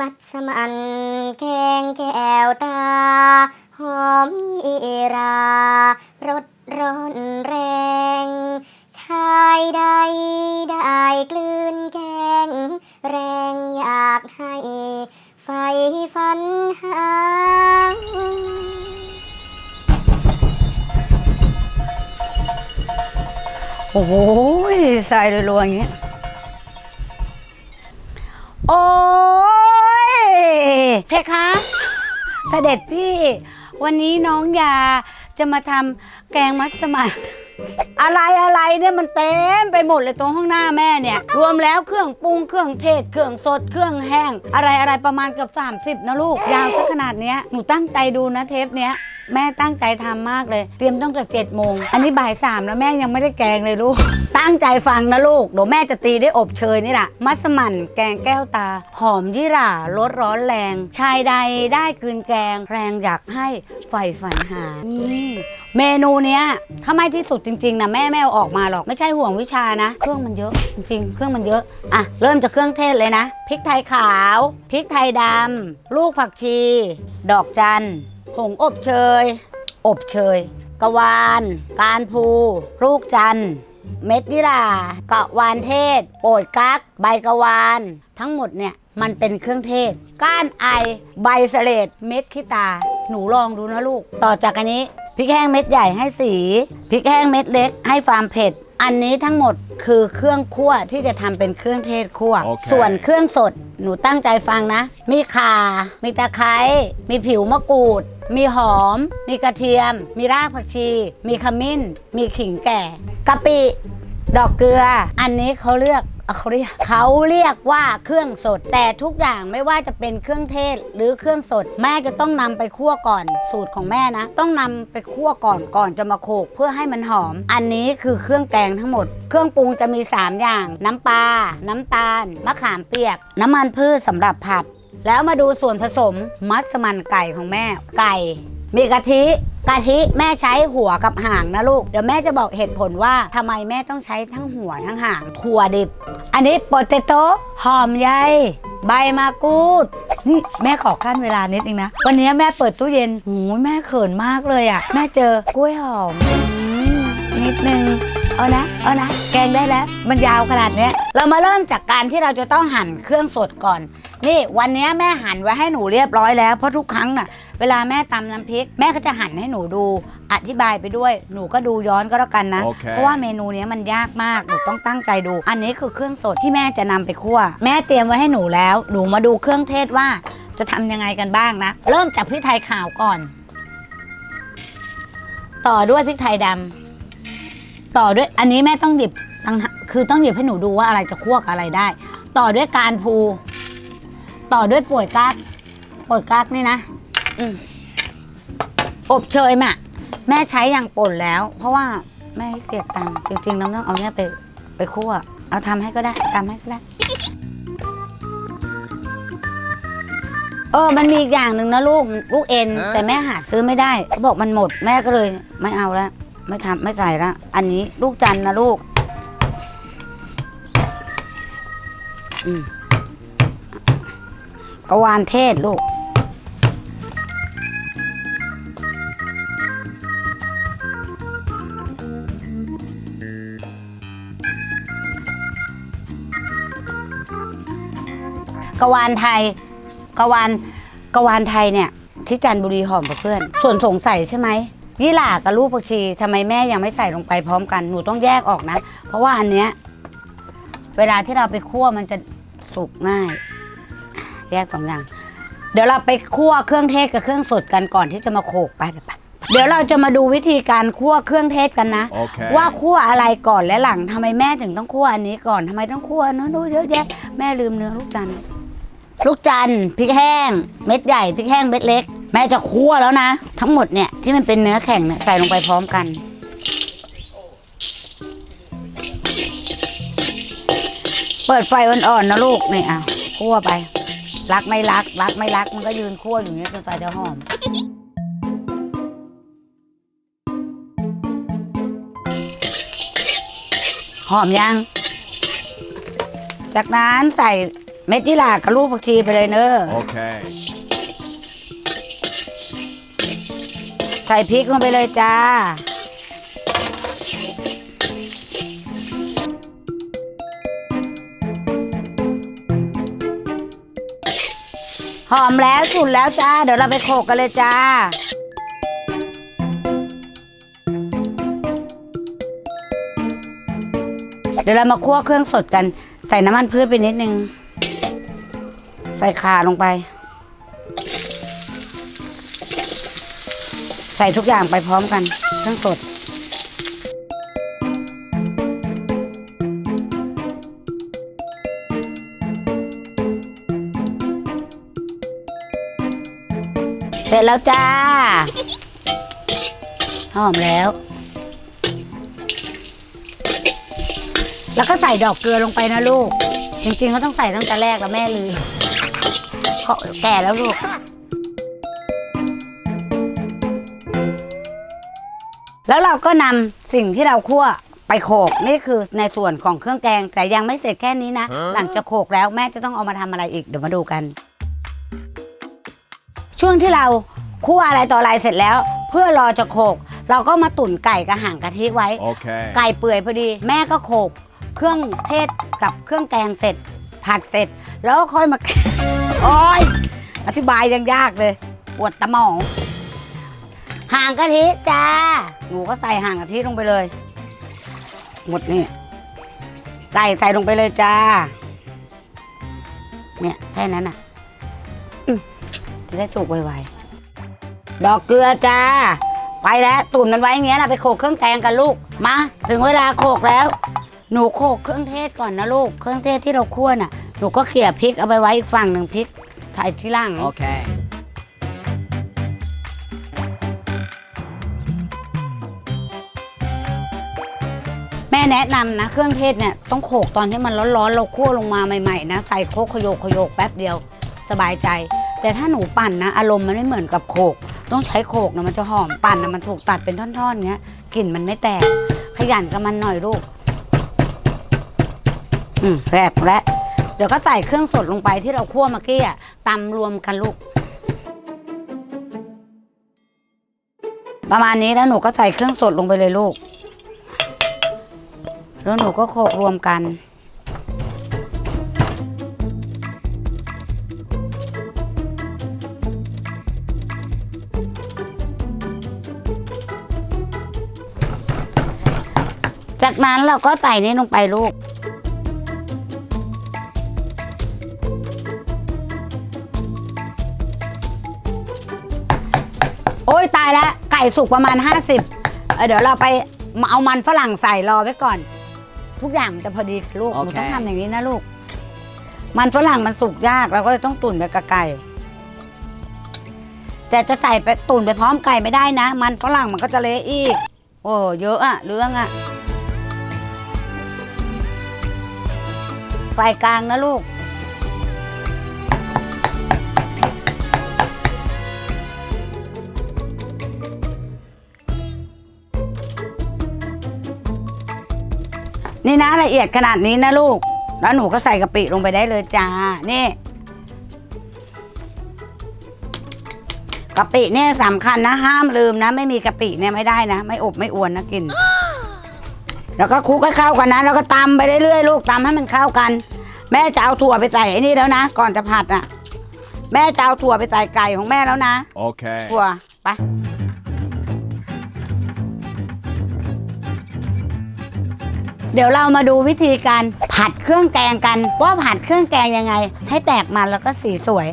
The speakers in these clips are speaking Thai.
มัดสมันแกงแก้วตา หอมเอรารสร้อนแรง ชายใดได้กลืนแกง แรงอยากให้ ไฟฟันหาโอ้โหใส่รัวๆอย่างเงี้ยโอ้ เพคะเสด็จพี่ วันนี้น้องยาจะมาทำแกงมัสมั่นอะไรอะไรเนี่ยมันเต็มไปหมดเลยตรงห้องหน้าแม่เนี่ย รวมแล้วเครื่องปรุงเครื่องเทศ เครื่องสดเครื่องแห้ง อะไรอะไรประมาณเกือบ30 นะลูก ยาวสักขนาดเนี้ยหนูตั้งใจดูนะเทปเนี้ย แม่ตั้งใจทำมากเลย เตรียมตั้งแต่เจ็ดโมง อันนี้บ่ายสามแล้วแม่ยังไม่ได้แกงเลยลูก ตั้งใจฟังนะลูก เดี๋ยวแม่จะตีได้อบเชยนี่แหละมัสมั่นแกงแก้วตา หอมยี่หร่ารสร้อนแรง ชายใดได้กลืนแกง แรงอยากให้ใฝ่ฝันหานี่เมนูเนี้ยถ้าไม่ที่สุดจริงๆนะแม่แม่อออกมาหรอกไม่ใช่ห่วงวิชานะ เครื่องมันเยอะจริงๆ เครื่องมันเยอะอะเริ่มจากเครื่องเทศเลยนะพริกไทยขาวพริกไทยดำลูกผักชี ดอกจัน ผงอบเชย อบเชยกะวาน การพูลูกจันทร์เม็ดยี่หร่ากะวานเทศ โปยกัก ใบกะวาน ทั้งหมดเนี่ยมันเป็นเครื่องเทศ ก้านไอ ใบเสลดเม็ดขี้ตา หนูลองดูนะลูก ต่อจากอันนี้พริกแห้งเม็ดใหญ่ให้สีพริกแห้งเม็ดเล็กให้ความเผ็ด อันนี้ทั้งหมดคือเครื่องคั่วที่จะทำเป็นเครื่องเทศคั่ว โอเค ส่วนเครื่องสดหนูตั้งใจฟังนะ มีข่า มีตะไคร้ มีผิวมะกรูด มีหอม มีกระเทียม มีรากผักชี มีขมิ้น มีขิงแก่กะปิ ดอกเกลือ อันนี้เขาเรียก เขาเรียกเขาเรียกว่าเครื่องสด แต่ทุกอย่างไม่ว่าจะเป็นเครื่องเทศหรือเครื่องสด แม่จะต้องนำไปคั่วก่อนสูตรของแม่นะ ต้องนำไปคั่วก่อนก่อนจะมาโขกเพื่อให้มันหอม อันนี้คือเครื่องแกงทั้งหมด เครื่องปรุงจะมี 3 อย่าง น้ำปลาน้ำตาล มะขามเปียก น้ำมันพืชสำหรับผัด แล้วมาดูส่วนผสมมัสมั่นไก่ของแม่ไก่ มีกะทิกะทิแม่ใช้หัวกับหางนะลูก เดี๋ยวแม่จะบอกเหตุผลว่าทำไมแม่ต้องใช้ทั้งหัวทั้งหางถั่วดิบ อันนี้โปเตโต้หอมใยใบมะกรูด นี่แม่ขอขั้นเวลานิดนึงนะ วันนี้แม่เปิดตู้เย็นโอ้ยแม่เขินมากเลยอะ่ะ แม่เจอกล้วยหอมอืมนิดนึง เอานะ เอานะ แกงได้แล้ว มันยาวขนาดเนี้ย เรามาเริ่มจากการที่เราจะต้องหั่นเครื่องสดก่อน นี่วันนี้แม่หั่นไว้ให้หนูเรียบร้อยแล้ว เพราะทุกครั้งน่ะ เวลาแม่ตำน้ำพริก แม่ก็จะหั่นให้หนูดู อธิบายไปด้วย หนูก็ดูย้อนก็แล้วกันนะ โอเค เพราะว่าเมนูเนี้ยมันยากมาก หนูต้องตั้งใจดู อันนี้คือเครื่องสดที่แม่จะนำไปคั่ว แม่เตรียมไว้ให้หนูแล้ว หนูมาดูเครื่องเทศว่า จะทำยังไงกันบ้างนะ เริ่มจากพริกไทยขาวก่อน ต่อด้วยพริกไทยดำต่อด้วยอันนี้แม่ต้องหยิบตั้งคือต้องหยิบให้หนูดูว่าอะไรจะคั่วกับอะไรได้ ต่อด้วยการพู ต่อด้วยป่วยกักป่วยกักนี่นะ อืมอบเชยมะแม่ใช้อย่างป่นแล้ว เพราะว่าแม่เกลียดตำจริง ๆ น้ำต้องเอาเนี่ยไปไปคั่ว เอาทำให้ก็ได้ตำให้ก็ได้ เออ มันมีอีกอย่างหนึ่งนะลูกลูกเอ็น แต่แม่หาซื้อไม่ได้เขาบอกมันหมดแม่ก็เลยไม่เอาแล้ว ไม่ทำไม่ใส่ละอันนี้ลูกจันทร์นะลูก อืมกวานเทศลูก กวานไทยกวานกวานไทยเนี่ยที่จันทบุรีหอมกับเพื่อน ส่วนสงสัยใช่ไหมยี่หร่ากับลูกผักชีทำไมแม่ยังไม่ใส่ลงไปพร้อมกันหนูต้องแยกออกนะ เพราะว่าอันเนี้ยเวลาที่เราไปคั่วมันจะสุกง่าย แยกสองอย่าง เดี๋ยวเราไปคั่วเครื่องเทศกับเครื่องสดกันก่อนที่จะมาโขลกไปไปไปเดี๋ยวเราจะมาดูวิธีการคั่วเครื่องเทศกันนะโอเคว่าคั่วอะไรก่อนและหลังทำไมแม่ถึงต้องคั่วอันนี้ก่อนทำไมต้องคั่วอันนั้นดูเยอะแยะแม่ลืมเนื้อลูกจันทร์ ลูกจันทร์พริกแห้ง เม็ดใหญ่พริกแห้งเม็ดเล็ก แม่จะคั่วแล้วนะ ทั้งหมดเนี่ยที่มันเป็นเนื้อแข็งเนี่ยใส่ลงไปพร้อมกัน เปิดไฟอ่อนๆนะลูกนี่อะคั่วไป รักไม่รัก รักไม่รัก มันก็ยืนคั่วอยู่เงี้ยจนไฟจะหอมหอมยัง จากนั้นใส่ เม็ดยี่หร่ากับลูกผักชีไปเลยเนอะ Okay. ใส่พริกลงไปเลยจ้า หอมแล้วสุดแล้วจ้า เดี๋ยวเราไปโขลกกันเลยจ้า เดี๋ยวเรามาคั่วเครื่องสดกัน ใส่น้ำมันพืชไปนิดนึง ใส่ขาลงไป ใส่ทุกอย่างไปพร้อมกันเครื่องสดเสร็จแล้วจ้า หอมแล้ว แล้วก็ใส่ดอกเกลือลงไปนะลูก จริงๆก็ต้องใส่ตั้งแต่แรกแล้วแม่ลืม เพราะแก่แล้วลูก แล้วเราก็นำสิ่งที่เราคั่วไปโขลกนี่คือในส่วนของเครื่องแกง แต่ยังไม่เสร็จแค่นี้นะ หลังจากโขลกแล้วแม่จะต้องเอามาทำอะไรอีกเดี๋ยวมาดูกัน ช่วงที่เราคั่วอะไรต่ออะไรเสร็จแล้ว เพื่อรอจะโขลกเราก็มาตุ๋นไก่กับห่างกะทิไว้ Okay. ไก่เปื่อยพอดี แม่ก็โขลกเครื่องเทศกับเครื่องแกงเสร็จ ผัดเสร็จ แล้วก็ค่อยมา โอ้ยอธิบายยังยากเลย ปวดตะหมอง ห่างกะทิจ้า หนูก็ใส่ห่างกะทิลงไปเลย หมดนี่ไก่ใส่ลงไปเลยจ้า เนี่ยแค่นั้นอะอืมจะได้สุกไวๆ ดอกเกลือจ้า ไปแล้วตุ่นมันไว้อย่างเงี้ยนะไปโขลกเครื่องแกงกันลูก มา ถึงเวลาโขลกแล้ว หนูโขลกเครื่องเทศก่อนนะลูก เครื่องเทศที่เราคั่วน่ะ หนูก็เขี่ยพริกเอาไปไว้อีกฝั่งหนึ่งพริกใส่ที่ล่าง Okay. แม่แนะนำนะ เครื่องเทศเนี่ยต้องโขลกตอนที่มันร้อนๆ เราคั่วลงมาใหม่ๆ นะ ใส่โคกขยโยกขยโยกแป๊บเดียวสบายใจ แต่ถ้าหนูปั่นนะ อารมณ์มันไม่เหมือนกับโขลกต้องใช้โขลกนะมันจะหอมปั่นนะมันถูกตัดเป็นท่อนๆเงี้ยกลิ่นมันไม่แตก ขยันกับมันหน่อยลูก อืมแรบและ เดี๋ยวก็ใส่เครื่องสดลงไปที่เราคั่วเมื่อกี้อะตำรวมกันลูก ประมาณนี้แล้วหนูก็ใส่เครื่องสดลงไปเลยลูก แล้วหนูก็โขลกรวมกัน จากนั้นเราก็ใส่นี่ลงไปลูก อ้ยตายแล้วไก่สุกประมาณ 50เอ่อเดี๋ยวเราไปเอามันฝรั่งใส่รอไว้ก่อน ทุกอย่างมันจะพอดีลูกหนูโอเค ต้องทำอย่างนี้นะลูก มันฝรั่งมันสุกยากเราก็เลยต้องตุ๋นไปกับไก่ แต่จะใส่ไปตุ๋นไปพร้อมไก่ไม่ได้นะ มันฝรั่งมันก็จะเละอีก โอ้เยอะอะเรื่องอะไฟกลางนะลูก นี่นะละเอียดขนาดนี้นะลูก แล้วหนูก็ใส่กะปิลงไปได้เลยจ้า นี่กะปิเนี่ยสำคัญนะห้ามลืมนะ ไม่มีกะปิเนี่ยไม่ได้นะ ไม่อบไม่อวนนะกิน แล้วก็คลุกให้เข้ากันนะ แล้วก็ตำไปเรื่อยๆลูกตำให้มันเข้ากัน แม่จะเอาถั่วไปใส่ไอ้นี่แล้วนะ ก่อนจะผัดอะ แม่จะเอาถั่วไปใส่ไก่ของแม่แล้วนะ Okay. ถั่วไป เดี๋ยวเรามาดูวิธีการผัดเครื่องแกงกัน ว่าผัดเครื่องแกงยังไง ให้แตกมันแล้วก็สีสวย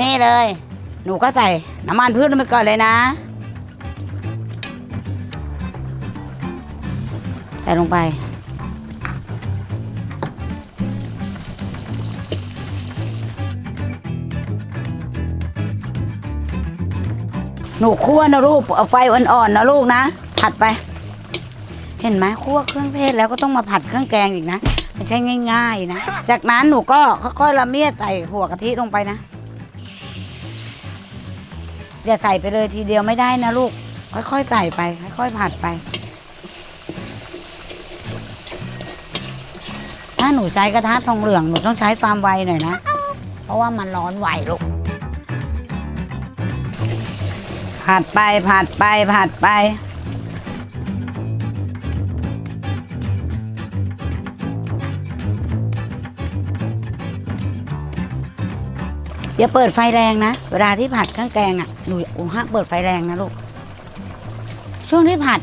นี่เลย หนูก็ใส่น้ำมันพืชลงไปก่อนเลยนะ ใส่ลงไป หนูคั่วนะลูกเอาไฟอ่อนๆนะลูกนะผัดไป เห็นไหมคั่วเครื่องเทศแล้วก็ต้องมาผัดเครื่องแกงอีกนะไม่ใช่ง่าย ๆ นะ จากนั้นหนูก็ค่อยๆละเมียดใส่หัวกะทิลงไปนะอย่าใส่ไปเลยทีเดียวไม่ได้นะลูก ค่อยๆใส่ไป ค่อยๆผัดไป ถ้าหนูใช้กระทะทองเหลืองหนูต้องใช้ฟาร์มไวหน่อยนะ เพราะว่ามันร้อนไหวลูกผัดไปผัดไปผัดไป อย่าเปิดไฟแรงนะ เวลาที่ผัดเครื่องแกงอะหนูโอ้ห้ามเปิดไฟแรงนะลูก ช่วงที่ผัด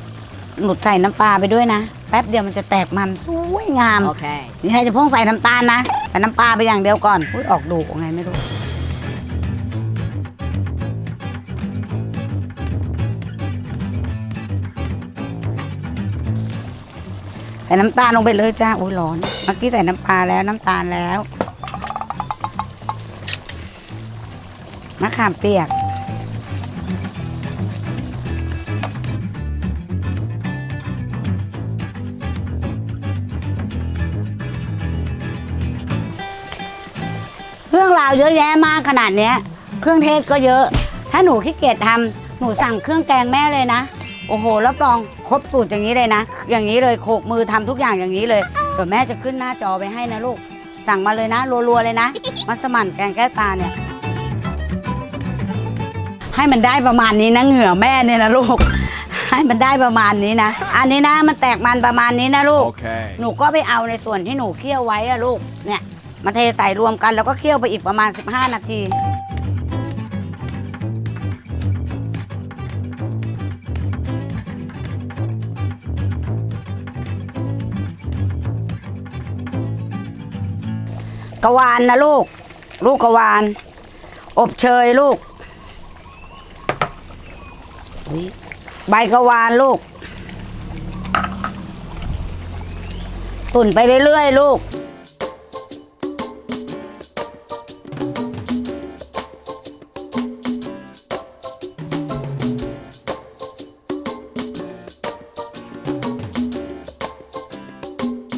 หนูใส่น้ำปลาไปด้วยนะ แป๊บเดียวมันจะแตกมันสวยงาม Okay. นี่ให้จะพ่งใส่น้ำตาลนะ แต่น้ำปลาไปอย่างเดียวก่อนอุ้ยออกดูไงไม่รู้ ใส่น้ำตาลลงไปเลยจ้าอุ้ยร้อน เมื่อกี้ใส่น้ำปลาแล้วน้ำตาลแล้ว มะขามเปียก เรื่องราวเยอะแยะมากขนาดเนี้ย เครื่องเทศก็เยอะ ถ้าหนูขี้เกียจทำหนูสั่งเครื่องแกงแม่เลยนะ โอ้โหรับรองครบสูตรอย่างนี้เลยนะ อย่างนี้เลยโขกมือทำทุกอย่างอย่างนี้เลยเดี๋ยวแม่จะขึ้นหน้าจอไปให้นะลูก สั่งมาเลยนะรัวๆเลยนะ มัสมั่นแกงแก้ตาเนี่ย ให้มันได้ประมาณนี้นะเหงื่อแม่เนี่ยนะลูก ให้มันได้ประมาณนี้นะ อันนี้นะมันแตกมันประมาณนี้นะลูก Okay. หนูก็ไปเอาในส่วนที่หนูเคี่ยวไว้อะลูก เนี่ยมาเทใส่รวมกันแล้วก็เคี่ยวไปอีกประมาณ 15 นาทีกะวานนะลูก ลูกกะวาน อบเชยลูก อุ๊ยใบกะวานลูก ตุ่นไปเรื่อยๆลูก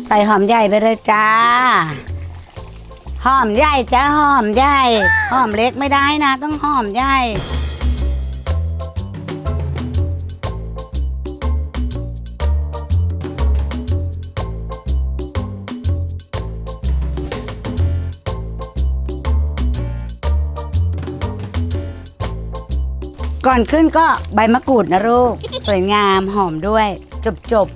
ใส่หอมใหญ่ไปเลยจ้า หอมใหญ่จ้าหอมใหญ่ หอมเล็กไม่ได้นะ ต้องหอมใหญ่ ก่อนขึ้นก็ใบมะกรูดนะลูก สวยงามหอมด้วย จบจบ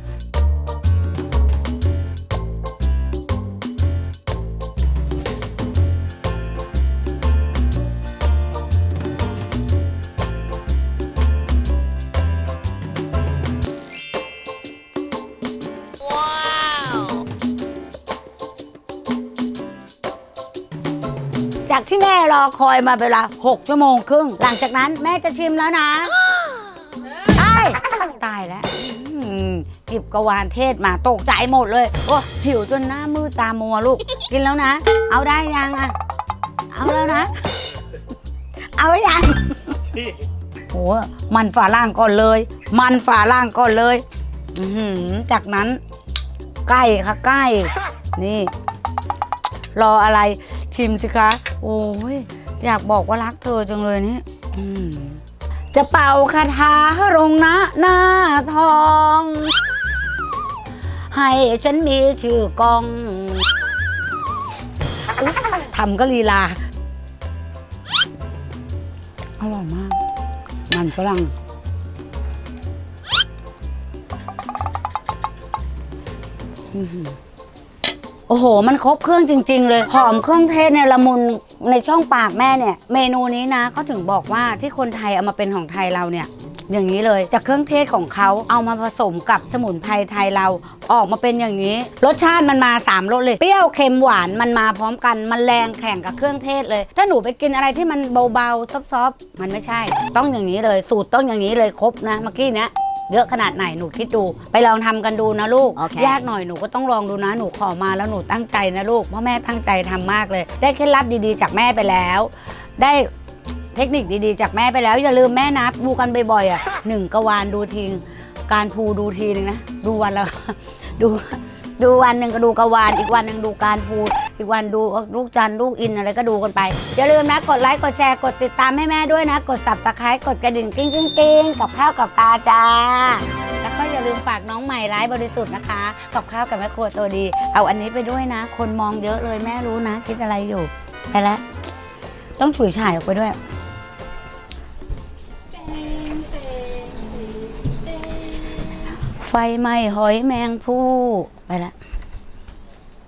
ที่แม่รอคอยมาเวลา 6 ชั่วโมงครึ่ง หลังจากนั้นแม่จะชิมแล้วนะไอ้ยตายแล้วอืมหยิบกระวานเทศมาตกใจหมดเลย โอ้หิวจนหน้ามืดตามัวลูก กินแล้วนะ เอาได้ยังอะเอาแล้วนะ เอายังโอ้มันฝาล่างก่อนเลย มันฝาล่างก่อนเลย อือหือจากนั้นใกล้ค่ะใกล้นี่ รออะไร ชิมสิคะ โอ้ย อยากบอกว่ารักเธอจังเลยนี่จะเป่าคาถาลงนะหน้าทอง ให้ฉันมีชื่อกองทำก็ลีลา อร่อยมาก มันฝรั่งอือ โอ้โห มันครบเครื่องจริง ๆ เลย หอมเครื่องเทศเนี่ยละมุนในช่องปากแม่เนี่ย เมนูนี้นะเขาถึงบอกว่าที่คนไทยเอามาเป็นของไทยเราเนี่ย อย่างนี้เลยจากเครื่องเทศของเขาเอามาผสมกับสมุนไพรไทยเราออกมาเป็นอย่างนี้ รสชาติมันมาสามรสเลยเปรี้ยวเค็มหวานมันมาพร้อมกันมันแรงแข่งกับเครื่องเทศเลย ถ้าหนูไปกินอะไรที่มันเบาๆซอฟๆมันไม่ใช่ ต้องอย่างนี้เลย สูตรต้องอย่างนี้เลยครบนะเมื่อกี้เนี้ย เยอะขนาดไหนหนูคิดดู ไปลองทำกันดูนะลูก โอเค ยากหน่อยหนูก็ต้องลองดูนะหนูขอมาแล้วหนูตั้งใจนะลูกเพราะแม่ตั้งใจทำมากเลย ได้เคล็ดลับดีๆ จากแม่ไปแล้ว ได้เทคนิคดีๆ จากแม่ไปแล้ว อย่าลืมแม่นับดูกันบ่อยๆอะหนึ่งกวานดูทีงการภูดูทีนึงนะดูวันละ ดู ดูวันหนึ่งก็ดูกวาน อีกวันหนึ่งดูการภูอีกวันดูลูกจันลูกอินอะไรก็ดูกันไป อย่าลืมนะ กดไลค์ กดแชร์ กดติดตามให้แม่ด้วยนะ กดสับตะไคร้กดกระดิ่งกิ้งกิ้งกิ้งกับข้าวกับตาจ้า แล้วก็อย่าอย่าลืมฝากน้องใหม่ร้ายบริสุทธิ์นะคะ กับข้าวกับแม่ครัวตัวดี เอาอันนี้ไปด้วยนะ คนมองเยอะเลยแม่รู้นะ คิดอะไรอยู่ไปแล้วต้องฉุยฉายออกไปด้วยไฟไหม้หอยแมงผู้ ไปแล้ว